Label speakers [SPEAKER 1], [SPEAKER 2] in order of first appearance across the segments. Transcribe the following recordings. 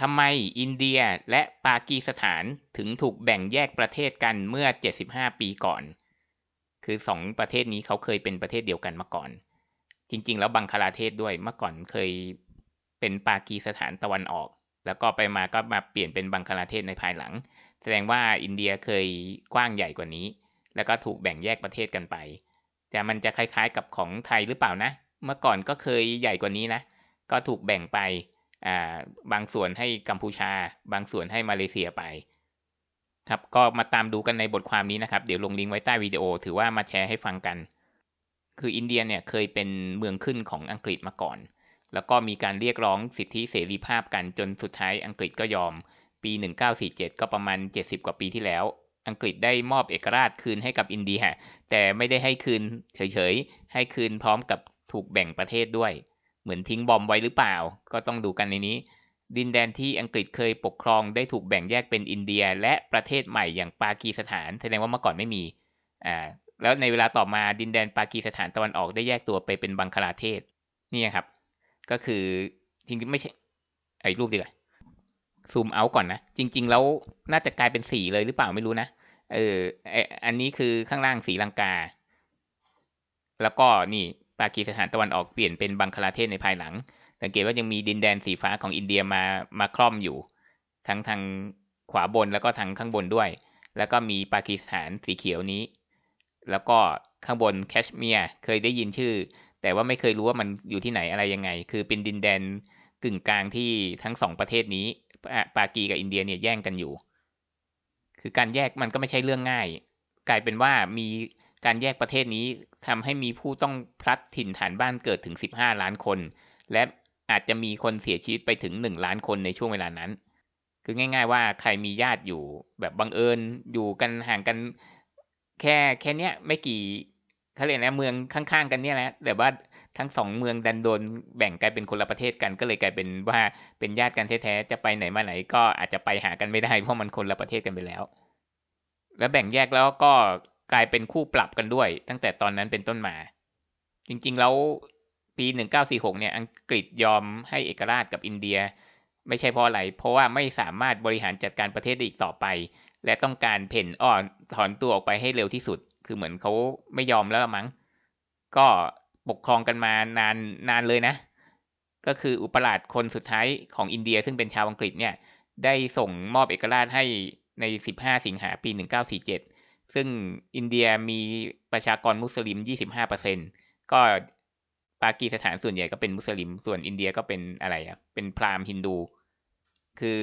[SPEAKER 1] ทำไมอินเดียและปากีสถานถึงถูกแบ่งแยกประเทศกันเมื่อ 75 ปีก่อน คือสองประเทศนี้เขาเคยเป็นประเทศเดียวกันมาก่อน จริง ๆ แล้วบังคลาเทศด้วยเมื่อก่อนเคยเป็นปากีสถานตะวันออก แล้วก็ไปมาก็มาเปลี่ยนเป็นบังคลาเทศในภายหลัง แสดงว่าอินเดียเคยกว้างใหญ่กว่านี้ แล้วก็ถูกแบ่งแยกประเทศกันไป แต่มันจะคล้ายๆกับของไทยหรือเปล่านะ เมื่อก่อนก็เคยใหญ่กว่านี้นะ ก็ถูกแบ่งไป อ่าบางส่วนให้กัมพูชา บางส่วนให้มาเลเซียไป ครับก็มาตามดูกันในบทความนี้นะครับ เดี๋ยวลงลิงก์ไว้ใต้วิดีโอ ถือว่ามาแชร์ให้ฟังกัน คืออินเดียเนี่ยเคยเป็นเมืองขึ้นของอังกฤษมาก่อน แล้วก็มีการเรียกร้องสิทธิเสรีภาพกันจนสุดท้ายอังกฤษก็ยอม ปี 1947 ก็ประมาณ 70 กว่าปีที่แล้วอังกฤษได้มอบเอกราชคืนให้กับอินเดีย แต่ไม่ได้ให้คืนเฉยๆ ให้คืนพร้อมกับถูกแบ่งประเทศด้วย เหมือนทิ้งบอมไว้หรือเปล่า ก็ต้องดูกันในนี้ ดินแดนที่อังกฤษเคยปกครองได้ถูกแบ่งแยกเป็นอินเดีย และประเทศใหม่อย่างปากีสถานแสดงว่าเมื่อก่อนไม่มีอ่าแล้วในเวลาต่อมาดินแดนปากีสถานตะวันออกได้แยกตัวไปเป็นบังคลาเทศนี่ครับ ก็คือจริงๆไม่ใช่ไอ้รูปดีกว่าซูมเอาก่อนนะ จริง ๆ แล้วน่าจะกลายเป็นสีเลยหรือเปล่าไม่รู้นะเอออันนี้คือข้างล่างสีลังกา แล้วก็นี่ ปากีสถานตะวันออกเปลี่ยนเป็นบังคลาเทศในภายหลัง สังเกตว่ายังมีดินแดนสีฟ้าของอินเดียมามาคล่อมอยู่ ทั้งทางขวาบนแล้วก็ทางข้างบนด้วย แล้วก็มีปากีสถานสีเขียวนี้ แล้วก็ข้างบนแคชเมียร์เคยได้ยินชื่อ แต่ว่าไม่เคยรู้ว่ามันอยู่ที่ไหนอะไรยังไง คือเป็นดินแดนกึ่งกลางที่ทั้งสองประเทศนี้ ปากีกับอินเดียเนี่ยแย่งกันอยู่ คือการแยกมันก็ไม่ใช่เรื่องง่าย กลายเป็นว่ามี การแยกประเทศนี้ทำให้มีผู้ต้องพลัดถิ่นฐานบ้านเกิดถึง 15 ล้านคน และอาจจะมีคนเสียชีวิตไปถึง 1 ล้านคนในช่วงเวลานั้น คือง่าย ๆ ว่าใครมีญาติอยู่แบบบังเอิญอยู่กันห่างกันแค่แค่เนี้ยไม่กี่เขาเรียกนะเมืองข้างๆ กันเนี่ยแหละแต่ว่าทั้งสองเมืองดันโดนแบ่งกลายเป็นคนละประเทศกันก็เลยกลายเป็นว่าเป็นญาติกันแท้ๆจะไปไหนมาไหนก็อาจจะไปหากันไม่ได้เพราะมันคนละประเทศกันไปแล้ว แล้วแบ่งแยกแล้วก็ กลายเป็นคู่ปรับกันด้วย ตั้งแต่ตอนนั้นเป็นต้นมา จริงๆแล้วปี 1946 เนี่ยอังกฤษยอมให้เอกราชกับอินเดีย ไม่ใช่เพราะอะไร เพราะว่าไม่สามารถบริหารจัดการประเทศได้อีกต่อไป และต้องการเพ่นอ่อนถอนตัวออกไปให้เร็วที่สุด คือเหมือนเขาไม่ยอมแล้วมั้ง ก็ปกครองกันมานานนานเลยนะ ก็คืออุปราชคนสุดท้ายของอินเดีย ซึ่งเป็นชาวอังกฤษเนี่ยได้ส่งมอบเอกราชให้ใน 15 สิงหาปี 1947 ซึ่งอินเดียมีประชากรมุสลิม 25%ก็ปากีสถานส่วนใหญ่ก็เป็นมุสลิม ส่วนอินเดียก็เป็นอะไรอะเป็นพราหมณ์ฮินดู คือ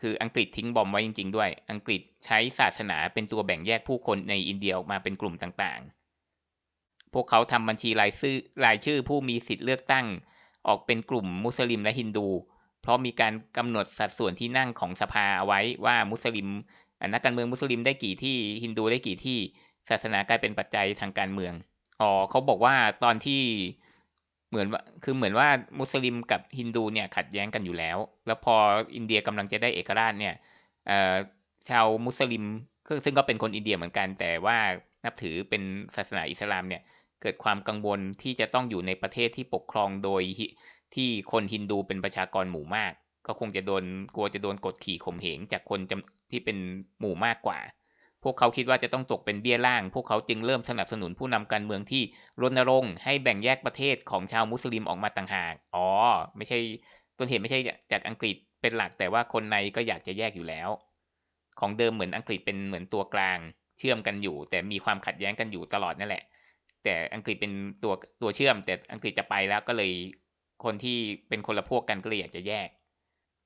[SPEAKER 1] คืออังกฤษทิ้งบอมไว้จริง ๆ ด้วย อังกฤษใช้ศาสนาเป็นตัวแบ่งแยกผู้คนในอินเดียออกมาเป็นกลุ่มต่างๆ พวกเขาทำบัญชีรายชื่อรายชื่อผู้มีสิทธิ์เลือกตั้ง ออกเป็นกลุ่มมุสลิมและฮินดู เพราะมีการกำหนดสัดส่วนที่นั่งของสภาเอาไว้ว่ามุสลิม นักการเมืองมุสลิมได้กี่ที่ฮินดูได้กี่ที่ศาสนากลายเป็นปัจจัยทางการเมืองอ๋อเขาบอกว่าตอนที่เหมือนว่าคือเหมือนว่ามุสลิมกับฮินดูเนี่ยขัดแย้งกันอยู่แล้ว แล้วพออินเดียกำลังจะได้เอกราชเนี่ยชาวมุสลิมซึ่งก็เป็นคนอินเดียเหมือนกัน แต่ว่านับถือเป็นศาสนาอิสลามเนี่ยเกิดความกังวลที่จะต้องอยู่ในประเทศที่ปกครองโดยที่คนฮินดูเป็นประชากรหมู่มาก ก็คงจะโดนกลัวจะโดนกดขี่ข่มเหงจากคนที่เป็นหมู่มากกว่า พวกเขาคิดว่าจะต้องตกเป็นเบี้ยล่าง พวกเขาจึงเริ่มสนับสนุนผู้นำการเมืองที่รณรงค์ให้แบ่งแยกประเทศของชาวมุสลิมออกมาต่างหาก อ๋อ ไม่ใช่ต้นเหตุไม่ใช่จากอังกฤษเป็นหลักแต่ว่าคนในก็อยากจะแยกอยู่แล้ว ของเดิมเหมือนอังกฤษเป็นเหมือนตัวกลาง เชื่อมกันอยู่ แต่มีความขัดแย้งกันอยู่ตลอดนั่นแหละ แต่อังกฤษเป็นตัวตัวเชื่อม แต่อังกฤษจะไปแล้วก็เลยคนที่เป็นคนละพวกกันก็เลยอยากจะแยก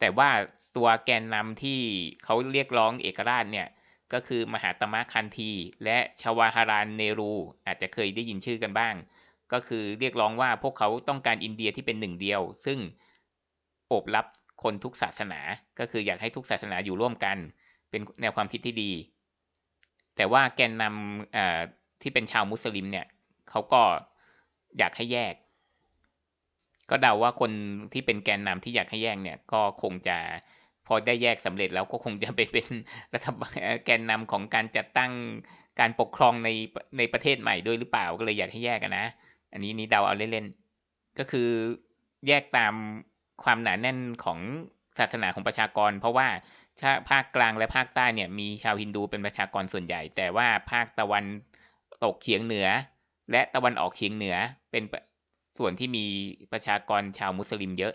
[SPEAKER 1] แต่ว่าตัวแกนนำที่เขาเรียกร้องเอกราชเนี่ย ก็คือมหาตมะคันธีและชวาฮารานเนรู อาจจะเคยได้ยินชื่อกันบ้าง ก็คือเรียกร้องว่าพวกเขาต้องการอินเดียที่เป็นหนึ่งเดียว ซึ่งโอบรับคนทุกศาสนา ก็คืออยากให้ทุกศาสนาอยู่ร่วมกัน เป็นแนวความคิดที่ดี แต่ว่าแกนนำที่เป็นชาวมุสลิมเนี่ยเขาก็อยากให้แยก ก็เดาว่าคนที่เป็นแกนนำที่อยากให้แยกเนี่ย ก็คงจะพอได้แยกสำเร็จแล้วก็คงจะไปเป็นรัฐบาลแกนนำของการจัดตั้งการปกครองในในประเทศใหม่ด้วยหรือเปล่าก็เลยอยากให้แยกกันนะ อันนี้นี่เดาเอาเล่นๆก็คือแยกตามความหนาแน่นของศาสนาของประชากร เพราะว่าชาภาคกลางและภาคใต้เนี่ยมีชาวฮินดูเป็นประชากรส่วนใหญ่ แต่ว่าภาคตะวันตกเฉียงเหนือ และตะวันออกเฉียงเหนือเป็น ส่วนที่มีประชากรชาวมุสลิมเยอะ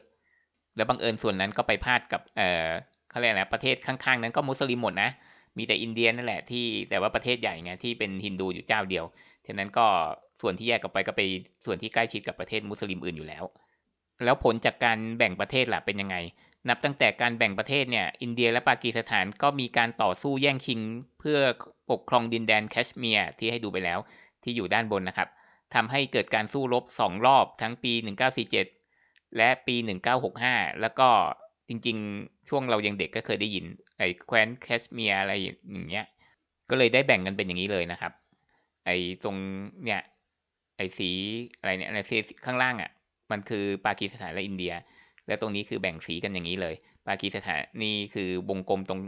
[SPEAKER 1] แล้วบังเอิญส่วนนั้นก็ไปพาดกับเออเขาเรียกอะไรประเทศข้างๆนั้นก็มุสลิมหมดนะมีแต่อินเดียนั่นแหละที่แต่ว่าประเทศใหญ่ไงที่เป็นฮินดูอยู่เจ้าเดียวฉะนั้นก็ส่วนที่แยกออกไปก็ไปส่วนที่ใกล้ชิดกับประเทศมุสลิมอื่นอยู่แล้ว แล้วผลจากการแบ่งประเทศล่ะเป็นยังไง นับตั้งแต่การแบ่งประเทศเนี่ยอินเดียและปากีสถานก็มีการต่อสู้แย่งชิง เพื่อปกครองดินแดนแคชเมียร์ที่ให้ดูไปแล้วที่อยู่ด้านบนนะครับ ทำให้เกิดการสู้รบสองรอบทั้งปี 1947 และปี 1965 แล้วก็จริงๆ ช่วงเรายังเด็กก็เคยได้ยินไอ้แคว้นแคชเมียร์อะไรอย่างเงี้ย ก็เลยได้แบ่งกันเป็นอย่างนี้เลยนะครับ ไอ้ตรงเนี่ยไอ้สีอะไรเนี่ยอะไรสีข้างล่างอะ่ะ มันคือปากีสถานและอินเดีย แล้วตรงนี้คือแบ่งสีกันอย่างนี้เลย ปากีสถานนี่คือวงกลมตรง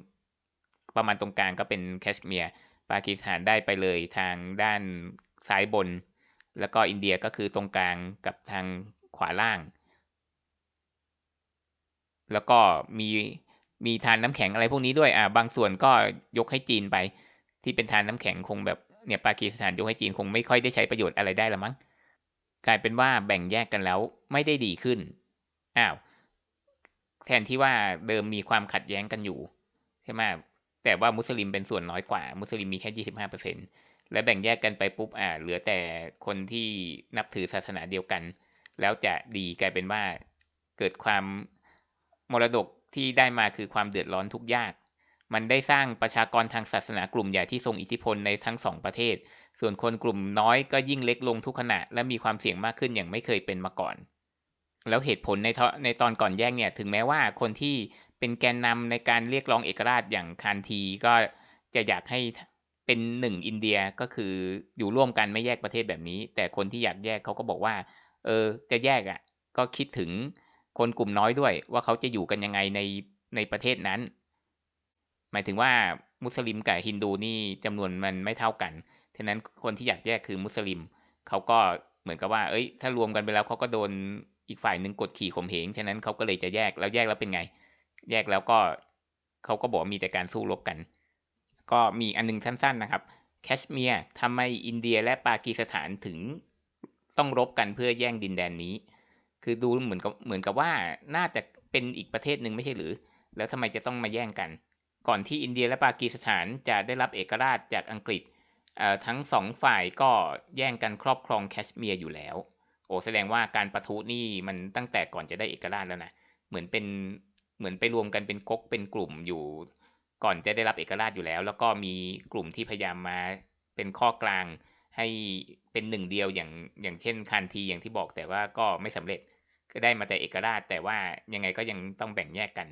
[SPEAKER 1] ประมาณตรงกลางก็เป็นแคชเมียร์ ปากีสถานได้ไปเลยทางด้านซ้ายบน แล้วก็อินเดียก็คือตรงกลางกับทางขวาล่าง แล้วก็มีมีทานน้ำแข็งอะไรพวกนี้ด้วย อ่า บางส่วนก็ยกให้จีนไป ที่เป็นทานน้ำแข็งคงแบบเนี่ยปากีสถานยกให้จีนคงไม่ค่อยได้ใช้ประโยชน์อะไรได้ละมั้ง กลายเป็นว่าแบ่งแยกกันแล้วไม่ได้ดีขึ้น อ้าว แทนที่ว่าเดิมมีความขัดแย้งกันอยู่ใช่ไหมแต่ว่ามุสลิมเป็นส่วนน้อยกว่า มุสลิมมีแค่ยี่สิบห้าเปอร์เซ็นต และแบ่งแยกกันไปปุ๊บอ่าเหลือแต่คนที่นับถือศาสนาเดียวกัน แล้วจะดีกลายเป็นว่า เกิดความมรดกที่ได้มาคือความเดือดร้อนทุกยาก มันได้สร้างประชากรทางศาสนากลุ่มใหญ่ที่ทรงอิทธิพลในทั้งสองประเทศ ส่วนคนกลุ่มน้อยก็ยิ่งเล็กลงทุกขณะ และมีความเสี่ยงมากขึ้นอย่างไม่เคยเป็นมาก่อน แล้วเหตุผลในในตอนก่อนแยกเนี่ย ถึงแม้ว่าคนที่เป็นแกนนำในการเรียกร้องเอกราชอย่างคานทีก็จะอยากให้ เป็นหนึ่งอินเดียก็คืออยู่ร่วมกันไม่แยกประเทศแบบนี้ แต่คนที่อยากแยกเขาก็บอกว่า เออจะแยกอะ่ะ ก็คิดถึงคนกลุ่มน้อยด้วย ว่าเขาจะอยู่กันยังไงในในประเทศนั้น หมายถึงว่ามุสลิมกับฮินดูนี่จำนวนมันไม่เท่ากันฉะนั้นคนที่อยากแยกคือมุสลิมเขาก็เหมือนกับว่า เอ้ย ถ้ารวมกันไปแล้วเขาก็โดนอีกฝ่ายหนึ่งกดขี่ข่มเหงฉะนั้นเขาก็เลยจะแยกแล้วแยกแล้วเป็นไง แยกแล้วก็เขาก็บอกมีแต่การสู้รบกัน ก็มีอันนึงสั้นๆนะครับแคชเมียร์ทำไมอินเดียและปากีสถานถึงต้องรบกันเพื่อแย่งดินแดนนี้ คือดูเหมือนกับเหมือนกับว่าน่าจะเป็นอีกประเทศหนึ่งไม่ใช่หรือ แล้วทำไมจะต้องมาแย่งกัน ก่อนที่อินเดียและปากีสถานจะได้รับเอกราชจากอังกฤษทั้งสองฝ่ายก็แย่งกันครอบครองแคชเมียร์อยู่แล้ว โอ้แสดงว่าการประทุนี่มันตั้งแต่ก่อนจะได้เอกราชแล้วนะ เหมือนเป็นเหมือนไปรวมกันเป็นก๊กเป็นกลุ่มอยู่ ก่อนจะได้รับเอกราชอยู่แล้ว แล้วก็มีกลุ่มที่พยายามมาเป็นข้อกลางให้เป็นหนึ่งเดียวอย่างอย่างเช่นคันทีอย่างที่บอกแต่ว่าก็ไม่สำเร็จก็ได้มาแต่เอกราช แต่ว่ายังไงก็ยังต้องแบ่งแยกกัน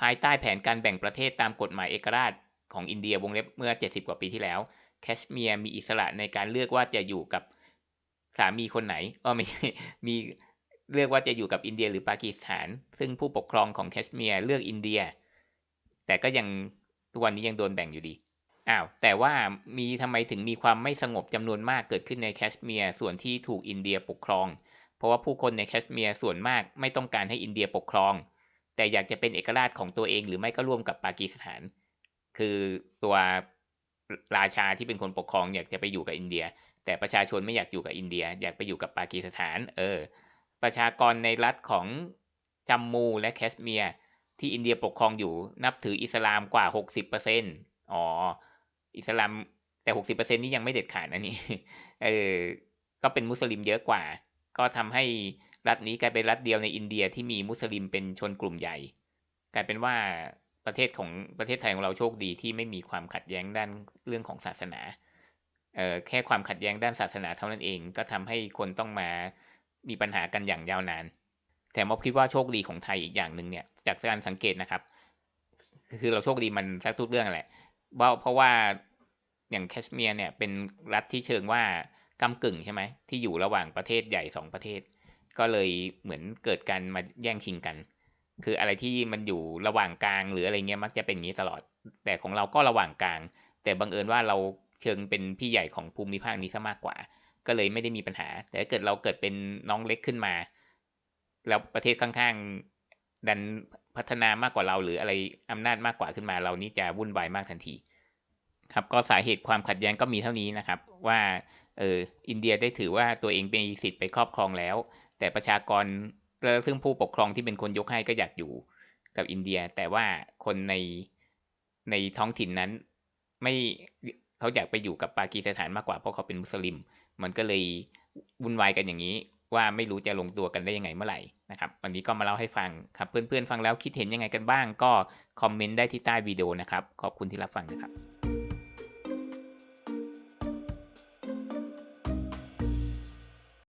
[SPEAKER 1] ภายใต้แผนการแบ่งประเทศตามกฎหมายเอกราชของอินเดียวงเล็บเมื่อ 70 กว่าปีที่แล้วแคชเมียร์มีอิสระในการเลือกว่าจะอยู่กับสามีคนไหนอ๋อไม่ใช่มีเลือกว่าจะอยู่กับอินเดียหรือปากีสถาน ซึ่งผู้ปกครองของแคชเมียร์เลือกอินเดีย แต่ก็ยังทุกวันนี้ยังโดนแบ่งอยู่ดีอ้าวแต่ว่ามีทำไมถึงมีความไม่สงบจำนวนมากเกิดขึ้นในแคชเมียร์ส่วนที่ถูกอินเดียปกครอง เพราะว่าผู้คนในแคชเมียร์ส่วนมากไม่ต้องการให้อินเดียปกครอง แต่อยากจะเป็นเอกราชของตัวเองหรือไม่ก็ร่วมกับปากีสถาน คือตัวราชาที่เป็นคนปกครองอยากจะไปอยู่กับอินเดีย แต่ประชาชนไม่อยากอยู่กับอินเดีย อยากไปอยู่กับปากีสถาน เออ ประชากรในรัฐของจัมมูและแคชเมียร์ ที่อินเดียปกครองอยู่นับถืออิสลามกว่าหกสิบเปอร์เซ็นอ๋อ อิสลามแต่หกสิบเปอร์เซ็นนี้ยังไม่เด็ดขาดนะนี่เออก็เป็นมุสลิมเยอะกว่า ก็ทำให้รัฐนี้กลายเป็นรัฐเดียวในอินเดียที่มีมุสลิมเป็นชนกลุ่มใหญ่ กลายเป็นว่าประเทศของประเทศไทยของเราโชคดีที่ไม่มีความขัดแย้งด้านเรื่องของศาสนาเออแค่ความขัดแย้งด้านศาสนาเท่านั้นเอง ก็ทำให้คนต้องมามีปัญหากันอย่างยาวนาน แต่มอคิดว่าโชคดีของไทยอีกอย่างหนึ่งเนี่ยจากการสังเกตนะครับ คือเราโชคดีมันสักทุกเรื่องแหละว่าเพราะว่าอย่างแคชเมียร์เนี่ยเป็นรัฐที่เชิงว่ากำกึ่งใช่ไหมที่อยู่ระหว่างประเทศใหญ่สองประเทศ ก็เลยเหมือนเกิดการมาแย่งชิงกัน คืออะไรที่มันอยู่ระหว่างกลางหรืออะไรเงี้ยมักจะเป็นอย่างนี้ตลอด แต่ของเราก็ระหว่างกลาง แต่บังเอิญว่าเราเชิงเป็นพี่ใหญ่ของภูมิภาคนี้ซะมากกว่า ก็เลยไม่ได้มีปัญหา แต่ถ้าเกิดเราเกิดเป็นน้องเล็กขึ้นมา แล้วประเทศข้างๆดันพัฒนามากกว่าเรา หรืออะไรอำนาจมากกว่าขึ้นมา เรานี่จะวุ่นวายมากทันที ครับก็สาเหตุความขัดแย้งก็มีเท่านี้นะครับ ว่าเอออินเดียได้ถือว่าตัวเองมีสิทธิ์ไปครอบครองแล้ว แต่ประชากรซึ่งผู้ปกครองที่เป็นคนยกให้ก็อยากอยู่กับอินเดีย แต่ว่าคนในในท้องถิ่นนั้น ไม่เขาอยากไปอยู่กับปากีสถานมากกว่าเพราะเขาเป็นมุสลิม มันก็เลยวุ่นวายกันอย่างนี้ ว่าไม่รู้จะลงตัวกันได้ยังไงเมื่อไหร่นะครับ วันนี้ก็มาเล่าให้ฟังครับเพื่อนๆฟังแล้วคิดเห็นยังไงกันบ้าง ก็คอมเมนต์ได้ที่ใต้วิดีโอนะครับ ขอบคุณที่รับฟังนะครับ